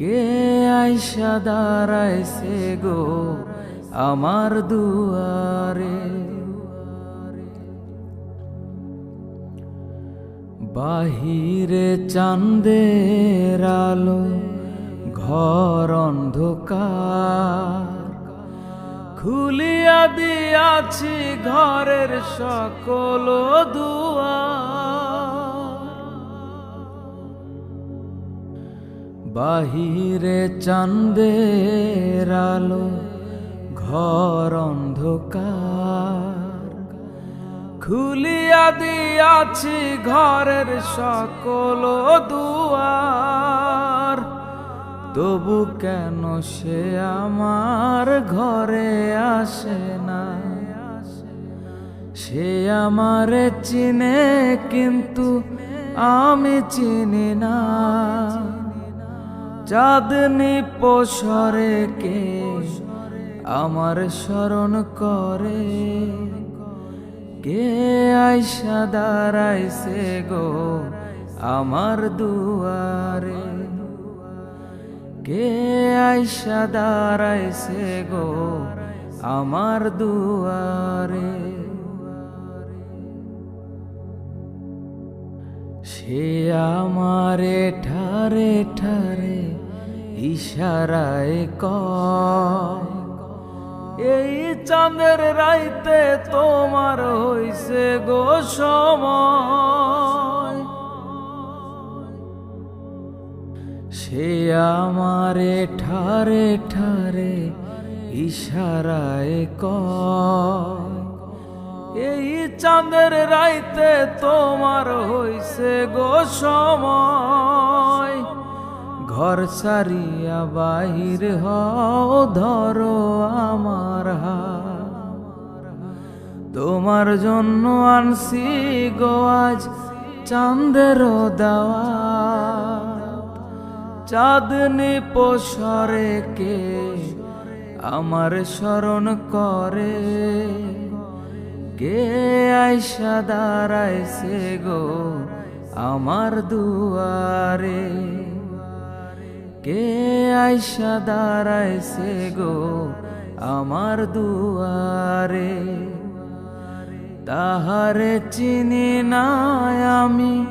কে আইসা দাঁড়াইছে গো আমার দুয়ারে। বাহিরে চাঁদের আলো, ঘর অন্ধকার। খুলিয়া দিয়াছি ঘরের সকল দুয়ার। বাহিরে চাঁদের আলো, ঘর অন্ধকার। খুলিয়া দিয়াছি ঘরের সকল দুয়ার। তবু কেন সে আমার ঘরে আসে না? সে আমার চিনে, কিন্তু আমি চিনি না। চাঁদনি পসরে কে আমার স্মরণ করে? কে আইসা দাঁড়াইছে গো আমার দুয়ারে? কে আইসা দাঁড়াইছে গো আমার দুয়ারে? সে আমারে ঠারে ঠারে ইশারায় কয় এই চাঁদের রাইতে তোমার হইছে গো সময়। সে আমারে ঠারে ঠারে ইশারায় ক এই চাঁদের রাইতে তোমার হইছে গো সময়। ঘর সারিয়া বাহির হও, ধরো আমার তোমার জন্য আনছি গো আজ চাঁদের দাওয়া চাঁদনি পসরে কে আমার স্মরণ করে? কে আইসা দাঁড়াইছে গো আমার দুয়ারে? কে আইসা দাঁড়াইছে গো আমার দুয়ারে? তাহারে চিনি না আমি,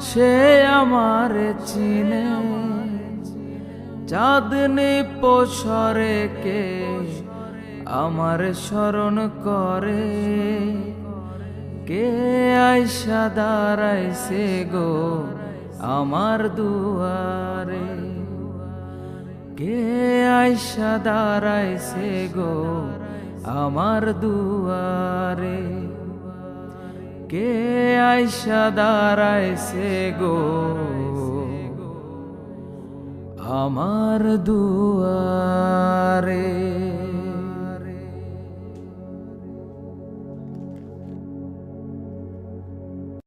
সে আমার চিনে। চাঁদনি পসরে কে আমার স্মরণ করে? কে আইসা দাঁড়াইছে গো আমার দুয়ারে? কে আইসা দাঁড়াইছে গো আমার দুয়ারে? কে আইসা দাঁড়াইছে গো? আমার দুয়ারে।